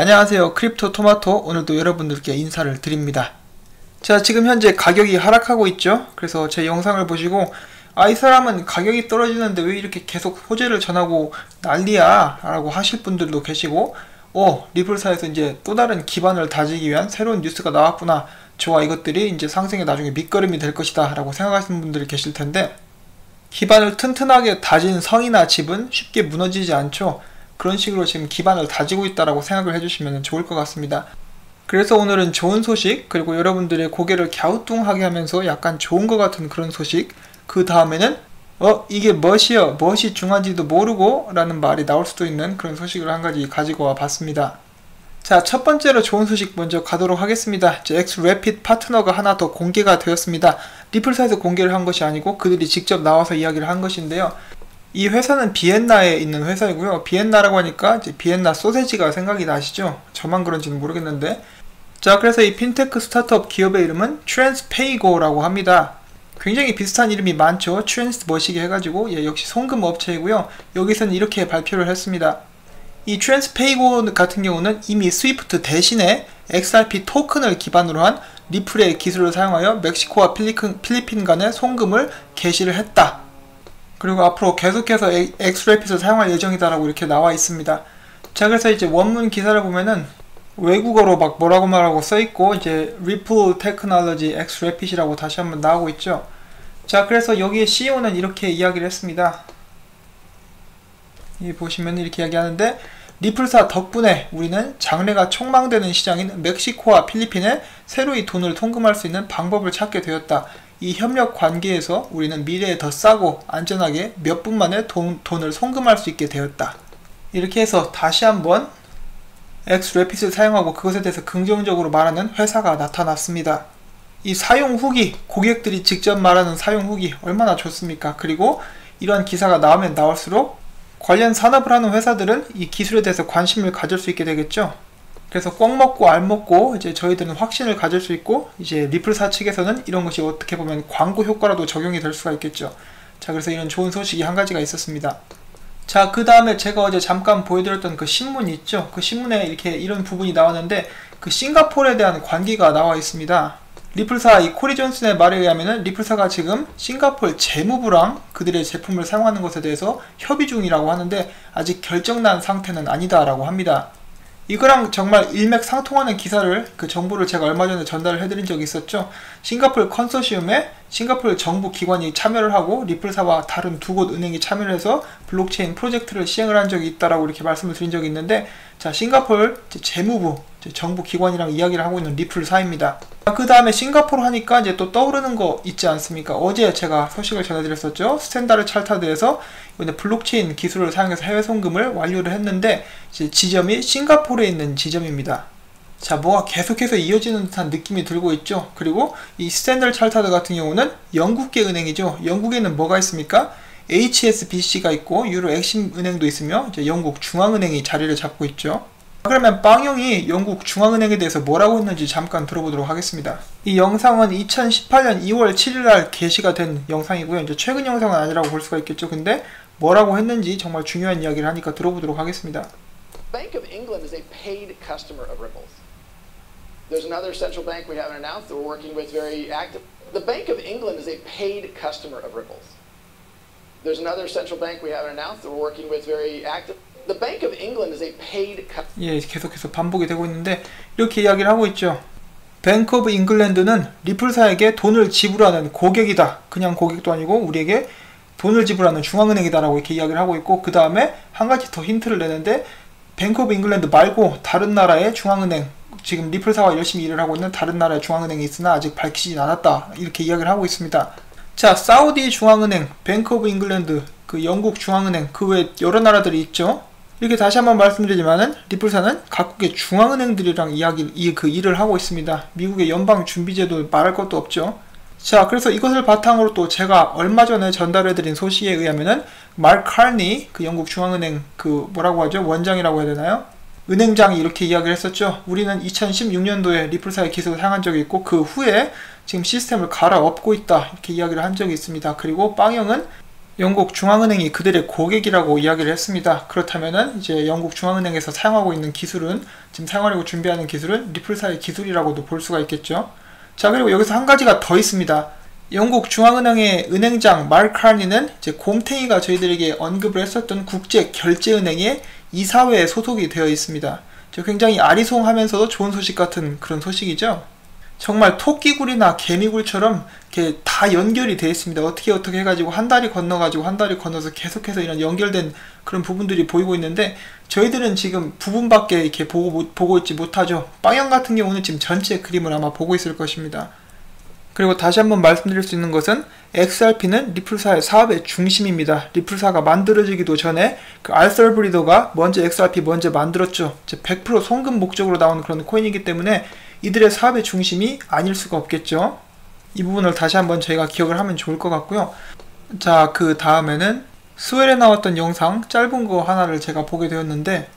안녕하세요 크립토 토마토. 오늘도 여러분들께 인사를 드립니다. 자 지금 현재 가격이 하락하고 있죠? 그래서 제 영상을 보시고 아 이 사람은 가격이 떨어지는데 왜 이렇게 계속 호재를 전하고 난리야? 라고 하실 분들도 계시고 어 리플사에서 이제 또 다른 기반을 다지기 위한 새로운 뉴스가 나왔구나. 좋아 이것들이 이제 상승에 나중에 밑거름이 될 것이다. 라고 생각하시는 분들이 계실 텐데 기반을 튼튼하게 다진 성이나 집은 쉽게 무너지지 않죠 그런 식으로 지금 기반을 다지고 있다라고 생각을 해주시면 좋을 것 같습니다. 그래서 오늘은 좋은 소식 그리고 여러분들의 고개를 갸우뚱하게 하면서 약간 좋은 것 같은 그런 소식 그 다음에는 어 이게 멋이여 멋이 중요한지도 모르고 라는 말이 나올 수도 있는 그런 소식을 한 가지 가지고 와 봤습니다. 자, 첫 번째로 좋은 소식 먼저 가도록 하겠습니다. 엑스 래핏 파트너가 하나 더 공개가 되었습니다. 리플사에서 공개를 한 것이 아니고 그들이 직접 나와서 이야기를 한 것인데요. 이 회사는 비엔나에 있는 회사이고요. 비엔나라고 하니까 이제 비엔나 소세지가 생각이 나시죠? 저만 그런지는 모르겠는데. 자, 그래서 이 핀테크 스타트업 기업의 이름은 트랜스페이고라고 합니다. 굉장히 비슷한 이름이 많죠. 트랜스 머시기 해가지고 예, 역시 송금 업체이고요. 여기서는 이렇게 발표를 했습니다. 이 트랜스페이고 같은 경우는 이미 스위프트 대신에 XRP 토큰을 기반으로 한 리플의 기술을 사용하여 멕시코와 필리핀 간의 송금을 개시를 했다. 그리고 앞으로 계속해서 엑스레핏을 사용할 예정이다라고 이렇게 나와 있습니다. 자, 그래서 이제 원문 기사를 보면은 외국어로 막 뭐라고 말하고 써 있고 이제 Ripple Technology X Rapid이라고 다시 한번 나오고 있죠. 자, 그래서 여기에 CEO는 이렇게 이야기를 했습니다. 이 보시면 이렇게 이야기하는데 리플사 덕분에 우리는 장래가 촉망되는 시장인 멕시코와 필리핀에 새로이 돈을 통금할 수 있는 방법을 찾게 되었다. 이 협력 관계에서 우리는 미래에 더 싸고 안전하게 몇 분 만에 돈, 돈을 송금할 수 있게 되었다. 이렇게 해서 다시 한번 엑스레핏을 사용하고 그것에 대해서 긍정적으로 말하는 회사가 나타났습니다. 이 사용 후기, 고객들이 직접 말하는 사용 후기 얼마나 좋습니까? 그리고 이러한 기사가 나오면 나올수록 관련 산업을 하는 회사들은 이 기술에 대해서 관심을 가질 수 있게 되겠죠. 그래서 꽉 먹고 알 먹고 이제 저희들은 확신을 가질 수 있고 이제 리플사 측에서는 이런 것이 어떻게 보면 광고 효과라도 적용이 될 수가 있겠죠. 자 그래서 이런 좋은 소식이 한 가지가 있었습니다. 자 그 다음에 제가 어제 잠깐 보여드렸던 그 신문 있죠. 그 신문에 이렇게 이런 부분이 나왔는데 그 싱가폴에 대한 관계가 나와 있습니다. 리플사 이 코리 존슨의 말에 의하면 리플사가 지금 싱가폴 재무부랑 그들의 제품을 사용하는 것에 대해서 협의 중이라고 하는데 아직 결정난 상태는 아니다라고 합니다. 이거랑 정말 일맥상통하는 기사를 그 정보를 제가 얼마 전에 전달을 해드린 적이 있었죠. 싱가폴 컨소시엄에 싱가폴 정부 기관이 참여를 하고 리플사와 다른 두 곳 은행이 참여를 해서 블록체인 프로젝트를 시행을 한 적이 있다라고 이렇게 말씀을 드린 적이 있는데 자 싱가폴 재무부 정부 기관이랑 이야기를 하고 있는 리플사입니다. 그 다음에 싱가포르 하니까 이제 또 떠오르는 거 있지 않습니까? 어제 제가 소식을 전해드렸었죠. 스탠다드 찰타드에서 이번에 블록체인 기술을 사용해서 해외 송금을 완료를 했는데 지점이 싱가포르에 있는 지점입니다. 자, 뭐가 계속해서 이어지는 듯한 느낌이 들고 있죠. 그리고 이 스탠다드 찰타드 같은 경우는 영국계 은행이죠. 영국에는 뭐가 있습니까? HSBC가 있고 유로 엑심 은행도 있으며 영국 중앙은행이 자리를 잡고 있죠. 그러면 빵형이 영국 중앙은행에 대해서 뭐라고 했는지 잠깐 들어보도록 하겠습니다. 이 영상은 2018년 2월 7일날 게시가 된 영상이고요. 이제 최근 영상은 아니라고 볼 수가 있겠죠. 근데 뭐라고 했는지 정말 중요한 이야기를 하니까 들어보도록 하겠습니다. Bank of England is a paid customer of Ripples. There's another central bank we haven't announced that we're working with very active. The Bank of England is a paid customer of Ripples. There's another central bank we haven't announced that we're working with very active. The Bank of England is a paid 예, 계속해서 반복이 되고 있는데 이렇게 이야기를 하고 있죠. 뱅크 오브 잉글랜드는 리플사에게 돈을 지불하는 고객이다. 그냥 고객도 아니고 우리에게 돈을 지불하는 중앙은행이다라고 이렇게 이야기를 하고 있고 그 다음에 한 가지 더 힌트를 내는데 뱅크 오브 잉글랜드 말고 다른 나라의 중앙은행 지금 리플사와 열심히 일을 하고 있는 다른 나라의 중앙은행이 있으나 아직 밝히진 않았다 이렇게 이야기를 하고 있습니다. 자 사우디 중앙은행, 뱅크 오브 잉글랜드, 그 영국 중앙은행 그 외 여러 나라들이 있죠. 이렇게 다시 한번 말씀드리지만은 리플사는 각국의 중앙은행들이랑 이야기 그 일을 하고 있습니다. 미국의 연방 준비제도 말할 것도 없죠. 자, 그래서 이것을 바탕으로 또 제가 얼마 전에 전달해드린 소식에 의하면은 말 칼니 그 영국 중앙은행 그 뭐라고 하죠 원장이라고 해야 되나요? 은행장이 이렇게 이야기를 했었죠. 우리는 2016년도에 리플사의 기술을 사용한 적이 있고 그 후에 지금 시스템을 갈아엎고 있다 이렇게 이야기를 한 적이 있습니다. 그리고 빵형은 영국 중앙은행이 그들의 고객이라고 이야기를 했습니다. 그렇다면은 이제 영국 중앙은행에서 사용하고 있는 기술은 지금 사용하려고 준비하는 기술은 리플사의 기술이라고도 볼 수가 있겠죠. 자 그리고 여기서 한 가지가 더 있습니다. 영국 중앙은행의 은행장 말 카니는 이제 곰탱이가 저희들에게 언급을 했었던 국제 결제은행의 이사회에 소속이 되어 있습니다. 굉장히 아리송하면서도 좋은 소식 같은 그런 소식이죠. 정말 토끼굴이나 개미굴처럼 이렇게 다 연결이 되어 있습니다. 어떻게 어떻게 해가지고 한 다리 건너가지고 한 다리 건너서 계속해서 이런 연결된 그런 부분들이 보이고 있는데 저희들은 지금 부분밖에 이렇게 보고, 보고 있지 못하죠. 빵형 같은 경우는 지금 전체 그림을 아마 보고 있을 것입니다. 그리고 다시 한번 말씀드릴 수 있는 것은 XRP는 리플사의 사업의 중심입니다. 리플사가 만들어지기도 전에 그 알설브리더가 먼저 XRP 먼저 만들었죠. 100% 송금 목적으로 나오는 그런 코인이기 때문에 이들의 사업의 중심이 아닐 수가 없겠죠. 이 부분을 다시 한번 저희가 기억을 하면 좋을 것 같고요. 자, 그 다음에는 스웰에 나왔던 영상 짧은 거 하나를 제가 보게 되었는데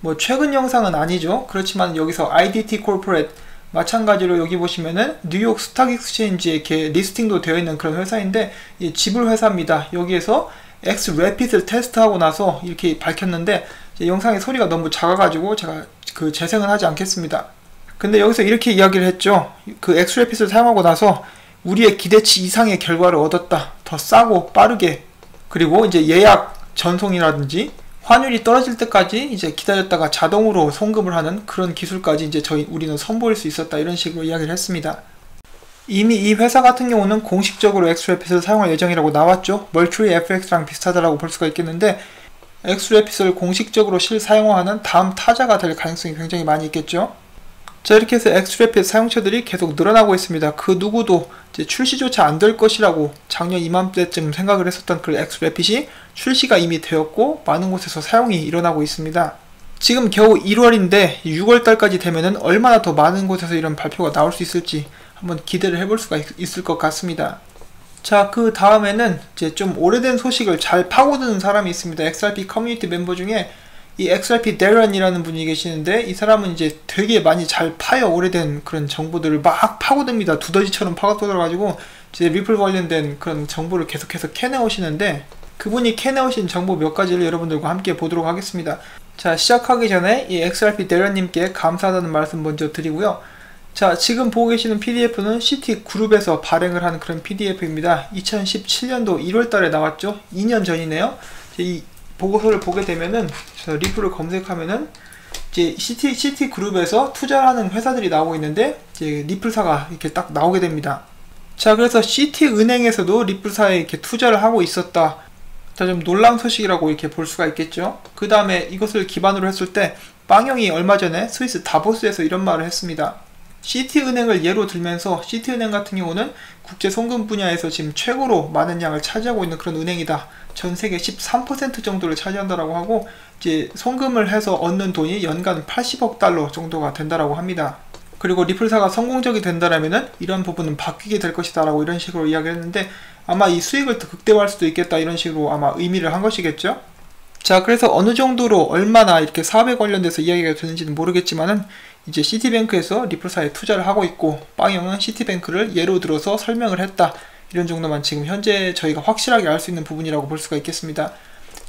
뭐 최근 영상은 아니죠. 그렇지만 여기서 IDT 코퍼레이트 마찬가지로 여기 보시면은 뉴욕 스탁 익스체인지에 이렇게 리스팅도 되어 있는 그런 회사인데 지불 회사입니다. 여기에서 X 레핏을 테스트하고 나서 이렇게 밝혔는데 영상의 소리가 너무 작아가지고 제가 그 재생은 하지 않겠습니다. 근데 여기서 이렇게 이야기를 했죠. 그 엑스레핏을 사용하고 나서 우리의 기대치 이상의 결과를 얻었다. 더 싸고 빠르게. 그리고 이제 예약 전송이라든지 환율이 떨어질 때까지 이제 기다렸다가 자동으로 송금을 하는 그런 기술까지 이제 저희 우리는 선보일 수 있었다 이런 식으로 이야기를 했습니다. 이미 이 회사 같은 경우는 공식적으로 엑스레핏을 사용할 예정이라고 나왔죠. 멀추리 FX랑 비슷하다라고 볼 수가 있겠는데 엑스레핏을 공식적으로 실사용화하는 다음 타자가 될 가능성이 굉장히 많이 있겠죠. 자 이렇게 해서 엑스트래핏 사용처들이 계속 늘어나고 있습니다. 그 누구도 출시조차 안 될 것이라고 작년 이맘때쯤 생각을 했었던 그 엑스트래핏이 출시가 이미 되었고 많은 곳에서 사용이 일어나고 있습니다. 지금 겨우 1월인데 6월달까지 되면은 얼마나 더 많은 곳에서 이런 발표가 나올 수 있을지 한번 기대를 해볼 수가 있, 을것 같습니다. 자, 그 다음에는 이제 좀 오래된 소식을 잘 파고드는 사람이 있습니다. XRP 커뮤니티 멤버 중에 이 XRP 데런이라는 분이 계시는데 이 사람은 이제 되게 많이 잘 파요. 오래된 그런 정보들을 막 파고듭니다. 두더지처럼 파고들어가지고 이제 리플 관련된 그런 정보를 계속해서 캐내오시는데 그분이 캐내오신 정보 몇 가지를 여러분들과 함께 보도록 하겠습니다. 자 시작하기 전에 이 XRP 데런님께 감사하다는 말씀 먼저 드리고요. 자 지금 보고 계시는 pdf는 CT 그룹에서 발행을 한 그런 pdf입니다. 2017년도 1월달에 나왔죠? 2년 전이네요. 이 보고서를 보게 되면은 리플을 검색하면은 이제 CT, CT 그룹에서 투자하는 회사들이 나오고 있는데 이제 리플사가 이렇게 딱 나오게 됩니다. 자, 그래서 CT 은행에서도 리플사에 이렇게 투자를 하고 있었다. 자, 좀 놀라운 소식이라고 이렇게 볼 수가 있겠죠. 그 다음에 이것을 기반으로 했을 때 빵영이 얼마 전에 스위스 다보스에서 이런 말을 했습니다. CT은행을 예로 들면서 CT은행 같은 경우는 국제 송금 분야에서 지금 최고로 많은 양을 차지하고 있는 그런 은행이다. 전 세계 13% 정도를 차지한다라고 하고 이제 송금을 해서 얻는 돈이 연간 80억 달러 정도가 된다라고 합니다. 그리고 리플사가 성공적이 된다라면은 이런 부분은 바뀌게 될 것이다라고 이런 식으로 이야기했는데 아마 이 수익을 더 극대화할 수도 있겠다 이런 식으로 아마 의미를 한 것이겠죠. 자, 그래서 어느 정도로 얼마나 이렇게 사업에 관련돼서 이야기가 되는지는 모르겠지만은 이제 시티뱅크에서 리플사에 투자를 하고 있고 빵영은 시티뱅크를 예로 들어서 설명을 했다. 이런 정도만 지금 현재 저희가 확실하게 알 수 있는 부분이라고 볼 수가 있겠습니다.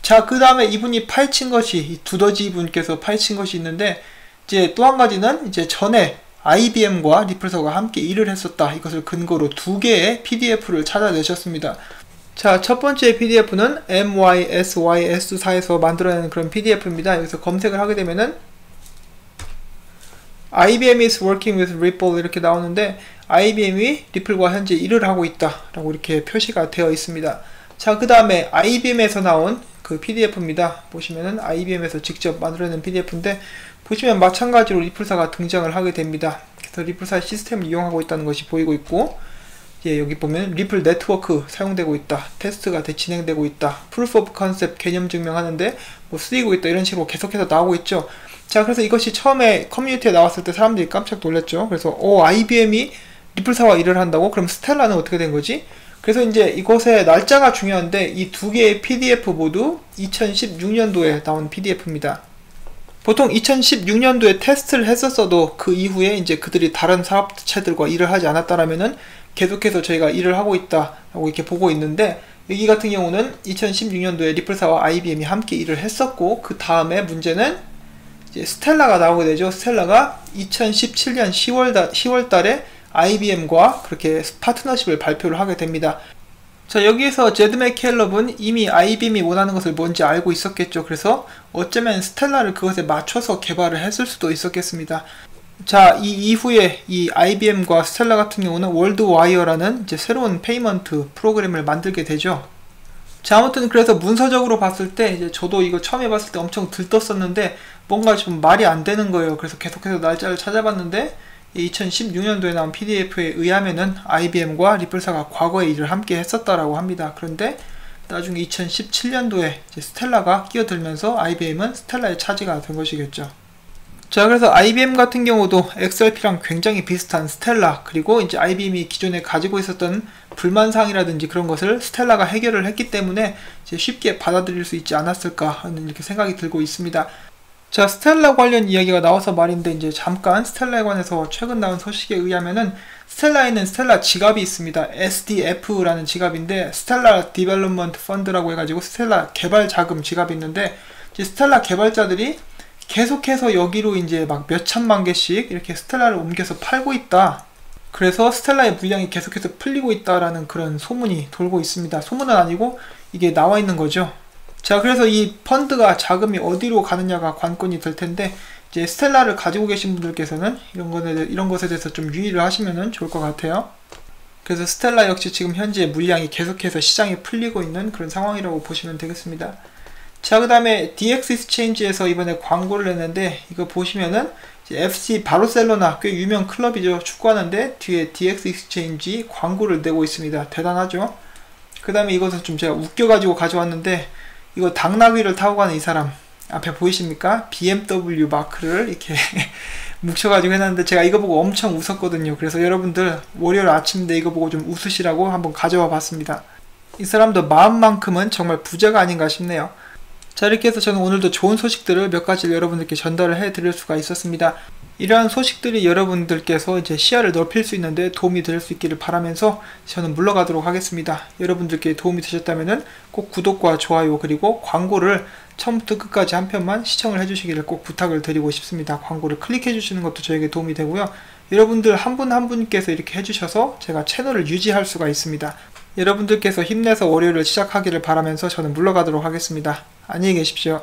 자, 그 다음에 이분이 파헤친 것이, 두더지 분께서 파헤친 것이 있는데, 이제 또 한 가지는 이제 전에 IBM과 리플서가 함께 일을 했었다. 이것을 근거로 두 개의 PDF를 찾아내셨습니다. 자, 첫 번째 PDF는 MYSYS4에서 만들어낸 그런 PDF입니다. 여기서 검색을 하게 되면은 IBM is working with Ripple 이렇게 나오는데 IBM이 리플과 현재 일을 하고 있다 라고 이렇게 표시가 되어 있습니다. 자, 그 다음에 IBM에서 나온 그 PDF입니다. 보시면은 IBM에서 직접 만들어낸 PDF인데 보시면 마찬가지로 리플사가 등장을 하게 됩니다. 그래서 리플사 시스템을 이용하고 있다는 것이 보이고 있고 예, 여기 보면 리플 네트워크 사용되고 있다. 테스트가 진행되고 있다. 프루프 오브 컨셉 개념 증명하는데 뭐 쓰이고 있다. 이런 식으로 계속해서 나오고 있죠. 자, 그래서 이것이 처음에 커뮤니티에 나왔을 때 사람들이 깜짝 놀랐죠. 그래서 오, IBM이 리플사와 일을 한다고? 그럼 스텔라는 어떻게 된 거지? 그래서 이제 이것의 날짜가 중요한데 이 두 개의 PDF 모두 2016년도에 나온 PDF입니다. 보통 2016년도에 테스트를 했었어도 그 이후에 이제 그들이 다른 사업체들과 일을 하지 않았다라면은 계속해서 저희가 일을 하고 있다라고 이렇게 보고 있는데 여기 같은 경우는 2016년도에 리플사와 IBM이 함께 일을 했었고 그 다음에 문제는 이제 스텔라가 나오게 되죠. 스텔라가 2017년 10월, 달, 10월 달에 IBM과 그렇게 파트너십을 발표를 하게 됩니다. 자 여기에서 제드 맥켈럽은 이미 IBM이 원하는 것을 뭔지 알고 있었겠죠. 그래서 어쩌면 스텔라를 그것에 맞춰서 개발을 했을 수도 있었겠습니다. 자, 이 이후에 이 IBM과 스텔라 같은 경우는 월드와이어라는 이제 새로운 페이먼트 프로그램을 만들게 되죠. 자, 아무튼 그래서 문서적으로 봤을 때 이제 저도 이거 처음 해봤을 때 엄청 들떴었는데 뭔가 좀 말이 안 되는 거예요. 그래서 계속해서 날짜를 찾아봤는데 2016년도에 나온 PDF에 의하면은 IBM과 리플사가 과거에 일을 함께 했었다라고 합니다. 그런데 나중에 2017년도에 스텔라가 끼어들면서 IBM은 스텔라의 차지가 된 것이겠죠. 자, 그래서 IBM 같은 경우도 XRP랑 굉장히 비슷한 스텔라, 그리고 이제 IBM이 기존에 가지고 있었던 불만사항이라든지 그런 것을 스텔라가 해결을 했기 때문에 쉽게 받아들일 수 있지 않았을까 하는 이렇게 생각이 들고 있습니다. 자, 스텔라 관련 이야기가 나와서 말인데 이제 잠깐 스텔라에 관해서 최근 나온 소식에 의하면은 스텔라에는 스텔라 지갑이 있습니다. SDF라는 지갑인데 스텔라 디벨롭먼트 펀드라고 해가지고 스텔라 개발 자금 지갑이 있는데 이제 스텔라 개발자들이 계속해서 여기로 이제 막 몇천만 개씩 이렇게 스텔라를 옮겨서 팔고 있다. 그래서 스텔라의 물량이 계속해서 풀리고 있다라는 그런 소문이 돌고 있습니다. 소문은 아니고 이게 나와 있는 거죠. 자, 그래서 이 펀드가 자금이 어디로 가느냐가 관건이 될 텐데 이제 스텔라를 가지고 계신 분들께서는 이런 것에 이런 것에 대해서 좀 유의를 하시면 좋을 것 같아요. 그래서 스텔라 역시 지금 현재 물량이 계속해서 시장에 풀리고 있는 그런 상황이라고 보시면 되겠습니다. 자, 그 다음에 DX 익스체인지에서 이번에 광고를 냈는데, 이거 보시면은, FC 바르셀로나, 꽤 유명 클럽이죠. 축구하는데, 뒤에 DX 익스체인지 광고를 내고 있습니다. 대단하죠? 그 다음에 이것은 좀 제가 웃겨가지고 가져왔는데, 이거 당나귀를 타고 가는 이 사람, 앞에 보이십니까? BMW 마크를 이렇게 묵혀가지고 해놨는데, 제가 이거 보고 엄청 웃었거든요. 그래서 여러분들, 월요일 아침인데 이거 보고 좀 웃으시라고 한번 가져와 봤습니다. 이 사람도 마음만큼은 정말 부자가 아닌가 싶네요. 자 이렇게 해서 저는 오늘도 좋은 소식들을 몇 가지 여러분들께 전달을 해 드릴 수가 있었습니다. 이러한 소식들이 여러분들께서 이제 시야를 넓힐 수 있는데 도움이 될 수 있기를 바라면서 저는 물러가도록 하겠습니다. 여러분들께 도움이 되셨다면 꼭 구독과 좋아요 그리고 광고를 처음부터 끝까지 한 편만 시청을 해주시기를 꼭 부탁을 드리고 싶습니다. 광고를 클릭해 주시는 것도 저에게 도움이 되고요. 여러분들 한 분한 한 분께서 이렇게 해주셔서 제가 채널을 유지할 수가 있습니다. 여러분들께서 힘내서 월요일을 시작하기를 바라면서 저는 물러가도록 하겠습니다. 안녕히 계십시오.